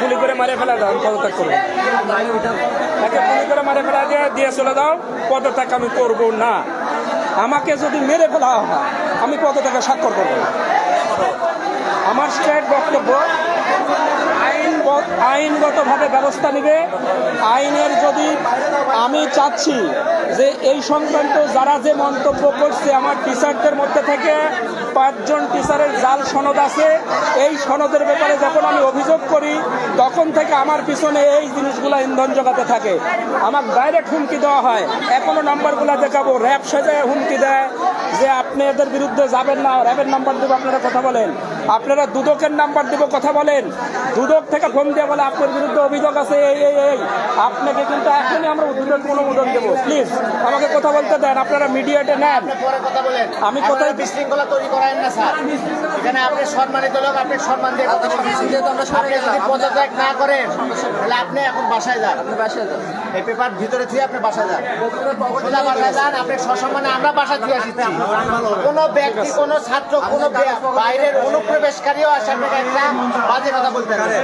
গুলি করে মারে ফেলা দাও পদত্যাগ করব। তাকে গুলি করে মারে ফেলা দিয়ে দিয়ে চলে দাও পদত্যাগ আমি করব না। আমাকে যদি মেরে ফেলা হয়, আমি পদত্যাগে স্বাক্ষর করব। আমার স্ট্রেট বক্তব্য, আইনগত আইনগতভাবে ব্যবস্থা নেবে। আইনের যদি আমি চাচ্ছি যে এই সংক্রান্ত যারা যে মন্তব্য করছে আমার টিচারদের মধ্যে থেকে পাঁচজন টিচারের জাল সনদ আছে। এই সনদের ব্যাপারে যখন আমি অভিযোগ করি, তখন থেকে আমার পিছনে এই জিনিসগুলো ইন্ধন জোগাতে থাকে। আমাকে ডাইরেক্ট হুমকি দেওয়া হয়। এখনও নাম্বারগুলো দেখাবো। র্যাব সেজে হুমকি দেয় যে আপনি এদের বিরুদ্ধে যাবেন না। র্যাবের নাম্বার দেবো, আপনারা কথা বলেন। আপনারা দুদকের নাম্বার দেবো কথা বলেন। দুদক থেকে ফোন দিয়ে বলে আপনার বিরুদ্ধে অভিযোগ আছে এই এই এই। আপনাকে কিন্তু এখনই আমরা দুদক অনুমোদন দেবো। প্লিজ আমাকে কথা বলতে দেন আপনারা মিডিয়াতে নেন। পরে কথা বলেন। আমি কোথায়- বিশৃঙ্খলা তৈরি করেন না স্যার। এখানে আপনি সম্মানিত লোক আপনি সম্মান দিয়ে কথা বলছেন পদত্যাগ না করেন তাহলে আপনি এখন বাসায় যান। আপনি বাসায় যান। এই পেপার ভিতরে থেকে আপনি বাসায় যান। সোজা বাসায় যান আপনি সসম্মানে আমরা বাসা দিয়ে আসছি কোনো ব্যক্তি কোনো ছাত্র কোনো বাইরের অনুপ্রবেশকারীও আসার আপনাকে একটা বাজে কথা বলতে পারে।